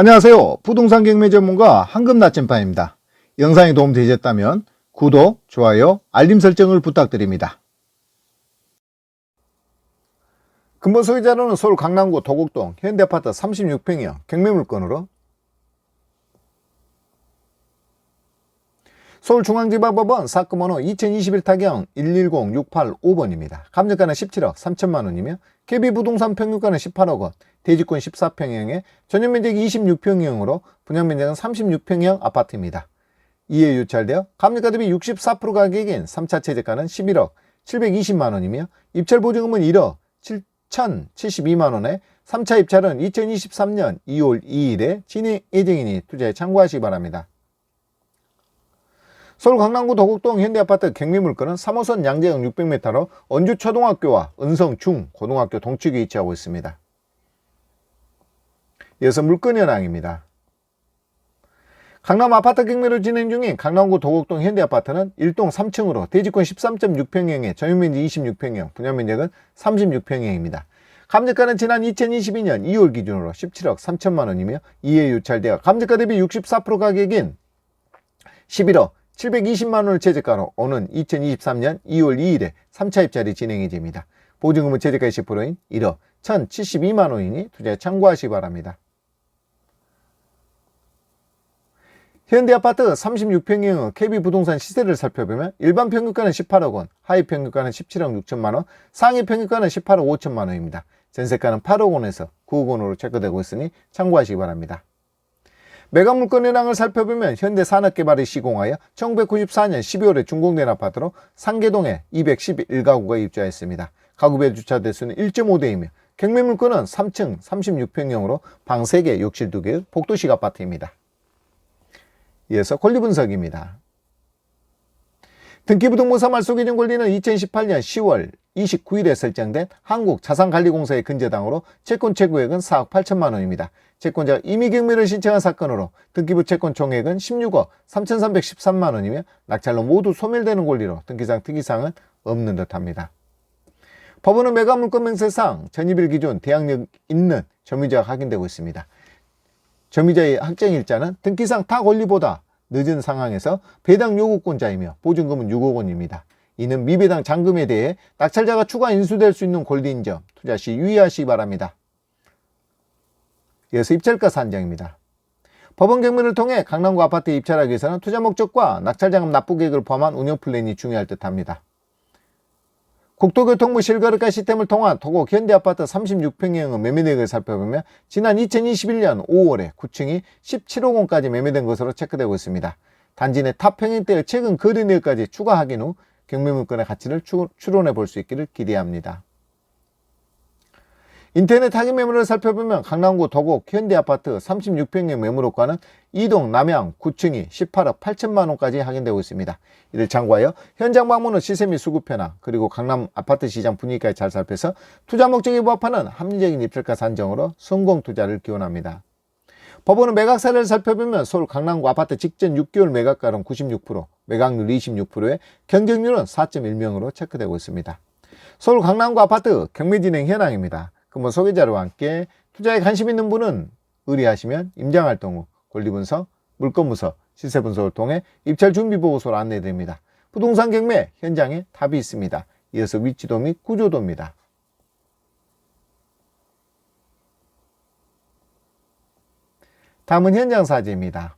안녕하세요. 부동산 경매 전문가 황금 나침반입니다. 영상이 도움되셨다면 구독, 좋아요, 알림 설정을 부탁드립니다. 근본 소유자로는 서울 강남구 도곡동 현대아파트 36평형 경매 물건으로 서울중앙지방법원 사건 번호 2021 타경 110685번입니다. 감정가는 17억 3천만 원이며 KB부동산 평균가는 18억 원, 대지권 14평형에 전용면적이 26평형으로 분양면적은 36평형 아파트입니다. 이에 유찰되어 감정가 대비 64% 가격인 3차 최저가는 11억 720만 원이며 입찰 보증금은 1억 7,072만 원에 3차 입찰은 2023년 2월 2일에 진행 예정이니 투자에 참고하시기 바랍니다. 서울 강남구 도곡동 현대아파트 경매물건은 3호선 양재역 600m로 언주초등학교와 은성중 고등학교 동측에 위치하고 있습니다. 이어서 물건 현황입니다. 강남 아파트 경매를 진행 중인 강남구 도곡동 현대아파트는 1동 3층으로 대지권 13.6평형에 전용면적 26평형, 분양면적은 36평형입니다. 감정가는 지난 2022년 2월 기준으로 17억 3천만 원이며 이에 유찰되어 감정가 대비 64% 가격인 11억 720만 원을 최저가로 오는 2023년 2월 2일에 3차 입찰이 진행이 됩니다. 보증금은 최저가 10%인 1억 1,072만 원이니 투자에 참고하시기 바랍니다. 현대아파트 36평형 KB부동산 시세를 살펴보면 일반 평균가는 18억 원, 하위 평균가는 17억 6천만 원, 상위 평균가는 18억 5천만 원입니다. 전세가는 8억 원에서 9억 원으로 체크되고 있으니 참고하시기 바랍니다. 매각 물건 현황을 살펴보면 현대산업개발이 시공하여 1994년 12월에 준공된 아파트로 상계동에 211가구가 입주하였습니다. 가구별 주차 대수는 1.5대이며 경매 물건은 3층 36평형으로 방 3개, 욕실 2개의 복도식 아파트입니다. 이어서 권리 분석입니다. 등기부등본사 말소기준 권리는 2018년 10월 29일에 설정된 한국자산관리공사의 근저당으로 채권 최고액은 4억 8천만 원입니다. 채권자가 임의 경매를 신청한 사건으로 등기부 채권 총액은 16억 3,313만 원이며 낙찰로 모두 소멸되는 권리로 등기상 특이사항은 없는 듯합니다. 법원은 매각 물건 명세상 전입일 기준 대항력 있는 점유자가 확인되고 있습니다. 점유자의 확정일자는 등기상 타 권리보다 늦은 상황에서 배당 요구권자이며 보증금은 6억 원입니다. 이는 미배당 잔금에 대해 낙찰자가 추가 인수될 수 있는 권리인 점 투자 시 유의하시기 바랍니다. 이어서 입찰가 산정입니다. 법원 경매를 통해 강남구 아파트에 입찰하기 위해서는 투자 목적과 낙찰자금 납부 계획을 포함한 운영 플랜이 중요할 듯합니다. 국토교통부 실거래가 시스템을 통한 도곡 현대아파트 36평형의 매매내역을 살펴보면 지난 2021년 5월에 9층이 17억 원까지 매매된 것으로 체크되고 있습니다. 단지 내 탑 평형대의 최근 거래 내역까지 추가 확인 후 경매물건의 가치를 추론해 볼 수 있기를 기대합니다. 인터넷 타깃 매물을 살펴보면 강남구 도곡 현대아파트 36평형 매물호가는 이동 남양 9층이 18억 8천만 원까지 확인되고 있습니다. 이를 참고하여 현장 방문 후 시세 및 수급 현황 그리고 강남 아파트 시장 분위기까지 잘 살펴서 투자 목적에 부합하는 합리적인 입찰가 산정으로 성공 투자를 기원합니다. 법원은 매각 사례를 살펴보면 서울 강남구 아파트 직전 6개월 매각가는 96%, 매각률 26%에 경쟁률은 4.1명으로 체크되고 있습니다. 서울 강남구 아파트 경매 진행 현황입니다. 근본 소개자료와 함께 투자에 관심 있는 분은 의뢰하시면 임장활동 후 권리분석, 물건분석, 시세분석을 통해 입찰 준비보고서를 안내드립니다. 부동산 경매 현장에 답이 있습니다. 이어서 위치도 및 구조도입니다. 다음은 현장 사진입니다.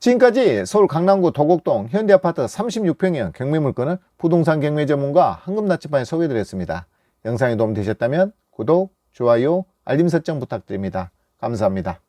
지금까지 서울 강남구 도곡동 현대아파트 36평형 경매물건을 부동산 경매 전문가 황금나침반에 소개해드렸습니다. 영상이 도움되셨다면 구독, 좋아요, 알림 설정 부탁드립니다. 감사합니다.